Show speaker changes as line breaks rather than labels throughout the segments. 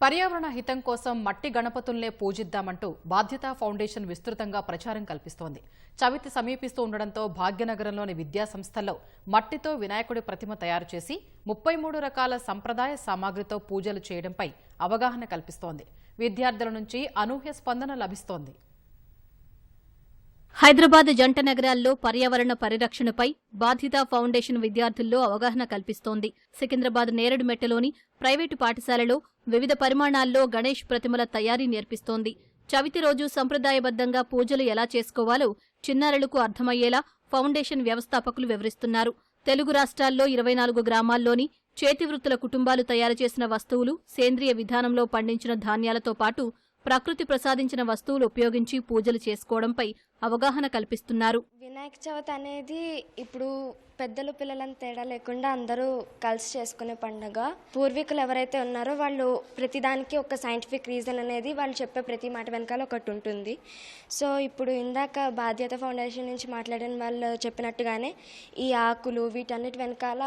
పర్యావరణ హితం కోసం మట్టి గణపతుల్నే పూజిద్దామంటూ బాధ్యత ఫౌండేషన్ విస్తృతంగా ప్రచారం కల్పిస్తోంది. చవితి సమీపిస్తూ ఉండడంతో భాగ్యనగరంలోని విద్యాసంస్థల్లో మట్టితో వినాయకుడి ప్రతిమ తయారు చేసి ముప్పై మూడు రకాల సంప్రదాయ సామాగ్రితో పూజలు చేయడంపై అవగాహన కల్పిస్తోంది. విద్యార్థుల నుంచి అనూహ్య స్పందన లభిస్తోంది.
హైదరాబాద్ జంట నగరాల్లో పర్యావరణ పరిరక్షణపై బాధ్యత ఫౌండేషన్ విద్యార్థుల్లో అవగాహన కల్పిస్తోంది. సికింద్రాబాద్ నేరేడుమెట్టలోని ప్రైవేటు పాఠశాలలో వివిధ పరిమాణాల్లో గణేష్ ప్రతిమల తయారీ నేర్పిస్తోంది. చవితి రోజు సంప్రదాయబద్ధంగా పూజలు ఎలా చేసుకోవాలో చిన్నారులకు అర్థమయ్యేలా ఫౌండేషన్ వ్యవస్థాపకులు వివరిస్తున్నారు. తెలుగు రాష్ట్రాల్లో ఇరవై నాలుగు గ్రామాల్లోని చేతివృత్తుల కుటుంబాలు తయారు చేసిన వస్తువులు సేంద్రియ విధానంలో పండించిన ధాన్యాలతో పాటు ప్రకృతి ప్రసాదించిన వస్తువులు ఉపయోగించి పూజలు చేసుకోవడంపై అవగాహన కల్పిస్తున్నారు.
వినాయక చవితి అనేది ఇప్పుడు పెద్దలు పిల్లలని తేడా లేకుండా అందరూ కలిసి చేసుకునే పండుగ. పూర్వీకులు ఎవరైతే ఉన్నారో వాళ్ళు ప్రతిదానికి ఒక సైంటిఫిక్ రీజన్ అనేది వాళ్ళు చెప్పే ప్రతి మాట వెనకాల ఒకటి ఉంటుంది. సో ఇప్పుడు ఇందాక బాధ్యత ఫౌండేషన్ నుంచి మాట్లాడిన వాళ్ళు చెప్పినట్టుగానే ఈ ఆకులు వీటన్నిటి వెనకాల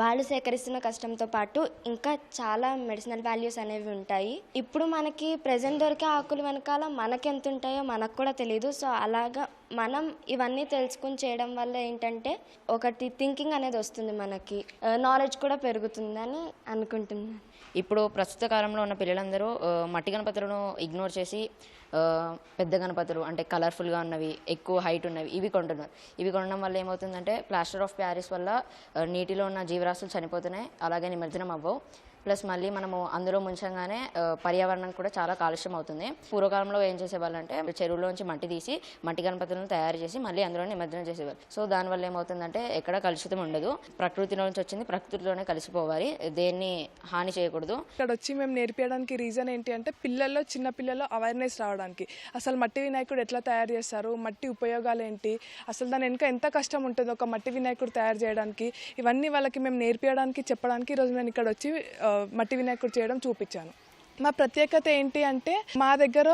వాళ్ళు సేకరిస్తున్న కష్టంతో పాటు ఇంకా చాలా మెడిసినల్ వాల్యూస్ అనేవి ఉంటాయి. ఇప్పుడు మనకి ప్రజెంట్ దొరికే ఆకుల వెనకాల మనకి ఎంత ఉంటాయో మనకు కూడా తెలియదు సో అలాగా మనం ఇవన్నీ తెలుసుకుని చేయడం వల్ల ఏంటంటే ఒకటి థింకింగ్ అనేది వస్తుంది మనకి. Uh, నాలెడ్జ్ కూడా పెరుగుతుందని అనుకుంటున్నాను.
ఇప్పుడు ప్రస్తుత కాలంలో ఉన్న పిల్లలందరూ మట్టి గణపతులను ఇగ్నోర్ చేసి పెద్ద గణపతులు అంటే కలర్ఫుల్గా ఉన్నవి ఎక్కువ హైట్ ఉన్నవి ఇవి కొంటున్నారు. ఇవి కొనడం వల్ల ఏమవుతుందంటే ప్లాస్టర్ ఆఫ్ ప్యారిస్ వల్ల నీటిలో ఉన్న జీవరాశులు చనిపోతున్నాయి అలాగే నిమజ్జనం అవ్వవు. ప్లస్ మళ్ళీ మనము అందులో ముంచంగానే పర్యావరణం కూడా చాలా కాలుష్యం అవుతుంది. పూర్వకాలంలో ఏం చేసేవాళ్ళంటే చెరువులోంచి మట్టి తీసి మట్టి గణపతులను తయారు చేసి మళ్ళీ అందులో నిమజ్జనం చేసేవారు. సో దానివల్ల ఏమవుతుందంటే ఎక్కడ కలుషితం ఉండదు. ప్రకృతిలో నుంచి వచ్చింది ప్రకృతిలోనే కలిసిపోవాలి. దేన్ని హాని చేయకూడదు.
ఇక్కడ వచ్చి మేము నేర్పించడానికి రీజన్ ఏంటి అంటే పిల్లల్లో చిన్న పిల్లల్లో అవేర్నెస్ రావడానికి. అసలు మట్టి వినాయకుడు ఎట్లా తయారు చేస్తారు? మట్టి ఉపయోగాలు ఏంటి? అసలు దాని వెనుక ఎంత కష్టం ఉంటుంది? ఒక మట్టి వినాయకుడు తయారు చేయడానికి. ఇవన్నీ వాళ్ళకి మేము నేర్పించడానికి చెప్పడానికి ఈరోజు నేను ఇక్కడ వచ్చి మట్టి వినాయకుడు చేయడం చూపించాను. మా ప్రత్యేకత ఏంటి అంటే మా దగ్గర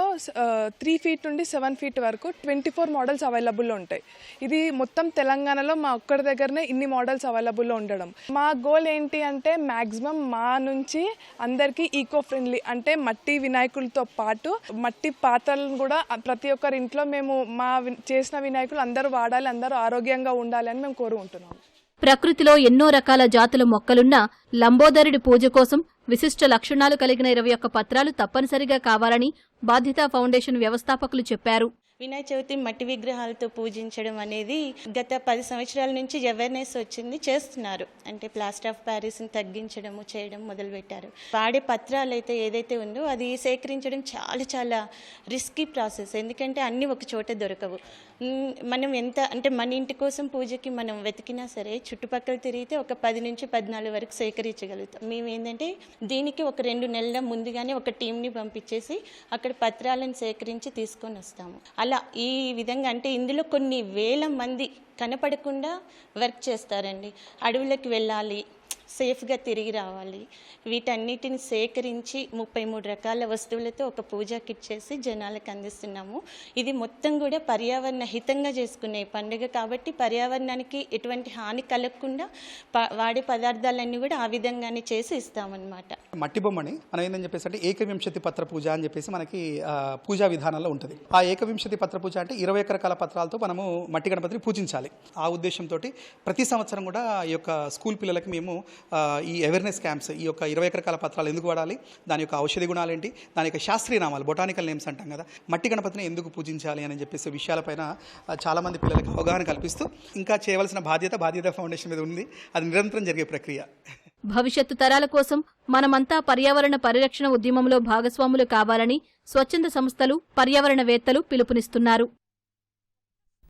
త్రీ ఫీట్ నుండి సెవెన్ ఫీట్ వరకు ట్వంటీ ఫోర్ మోడల్స్ అవైలబుల్లో ఉంటాయి. ఇది మొత్తం తెలంగాణలో మా ఒక్కడి దగ్గరనే ఇన్ని మోడల్స్ అవైలబుల్లో ఉండడం. మా గోల్ ఏంటి అంటే మ్యాక్సిమం మా నుంచి అందరికీ ఈకో ఫ్రెండ్లీ అంటే మట్టి వినాయకులతో పాటు మట్టి పాత్రలను కూడా ప్రతి ఒక్కరి ఇంట్లో మేము మా వి- చేసిన వినాయకులు అందరూ వాడాలి అందరూ ఆరోగ్యంగా ఉండాలి అని మేము కోరుకుంటున్నాం
ప్రకృతిలో ఎన్నో రకాల జాతుల మొక్కలున్నా లంబోదరుడి పూజ కోసం విశిష్ట లక్షణాలు కలిగిన ఇరవై ఒక్క పత్రాలు తప్పనిసరిగా కావాలని బాధ్యతా ఫౌండేషన్ వ్యవస్థాపకులు చెప్పారు.
వినాయక చవితి మట్టి విగ్రహాలతో పూజించడం అనేది గత పది సంవత్సరాల నుంచి అవేర్నెస్ వచ్చింది చేస్తున్నారు. అంటే ప్లాస్టర్ ఆఫ్ ప్యారిస్ని తగ్గించడము చేయడం మొదలుపెట్టారు. వాడే పత్రాలు అయితే ఏదైతే ఉందో అది సేకరించడం చాలా చాలా రిస్కీ ప్రాసెస్ ఎందుకంటే అన్నీ ఒక చోట దొరకవు. మనం ఎంత అంటే మన ఇంటి కోసం పూజకి మనం వెతికినా సరే చుట్టుపక్కల తిరిగితే ఒక పది నుంచి పద్నాలుగు వరకు సేకరించగలుగుతాం. మేము ఏంటంటే దీనికి ఒక రెండు నెలల ముందుగానే ఒక టీంని పంపించేసి అక్కడ పత్రాలను సేకరించి తీసుకొని వస్తాము. అలా ఈ విధంగా అంటే ఇందులో కొన్ని వేల మంది కనపడకుండా వర్క్ చేస్తారండి. అడవులకు వెళ్ళాలి సేఫ్గా తిరిగి రావాలి. వీటన్నిటిని సేకరించి ముప్పై మూడు రకాల వస్తువులతో ఒక పూజా కిట్ చేసి జనాలకు అందిస్తున్నాము. ఇది మొత్తం కూడా పర్యావరణ హితంగా చేసుకునే పండుగ కాబట్టి పర్యావరణానికి ఎటువంటి హాని కలగకుండా వాడే పదార్థాలన్నీ కూడా ఆ విధంగానే చేసి ఇస్తామన్నమాట.
మట్టి బొమ్మని మనం ఏందని చెప్పేసి అంటే ఏకవింశతి పత్ర పూజ అని చెప్పేసి మనకి పూజా విధానంలో ఉంటుంది. ఆ ఏకవింశతి పత్ర పూజ అంటే ఇరవై ఒక రకాల పత్రాలతో మనము మట్టి గణపతిని పూజించాలి. ఆ ఉద్దేశంతో ప్రతి సంవత్సరం కూడా ఈ యొక్క స్కూల్ పిల్లలకి మేము ఈ అవేర్నెస్ క్యాంప్స్ ఈ యొక్క ఇరవై ఎకరకాల రకాల పత్రాలు ఎందుకు వాడాలి? దాని యొక్క ఔషధి గుణాలు ఏంటి దాని యొక్క శాస్త్రీయ నామాలు బొటానికల్ నేమ్స్ అంటాం కదా. మట్టి గణపతిని ఎందుకు పూజించాలి అని చెప్పేసి విషయాలపైన చాలామంది పిల్లలకు అవగాహన కల్పిస్తూ ఇంకా చేయవలసిన బాధ్యత బాధ్యత ఫౌండేషన్ మీద ఉంది. అది నిరంతరం జరిగే ప్రక్రియ.
భవిష్యత్తు తరాల కోసం మనమంతా పర్యావరణ పరిరక్షణ ఉద్యమంలో భాగస్వాములు కావాలని స్వచ్ఛంద సంస్థలు పర్యావరణవేత్తలు పిలుపునిస్తున్నారు.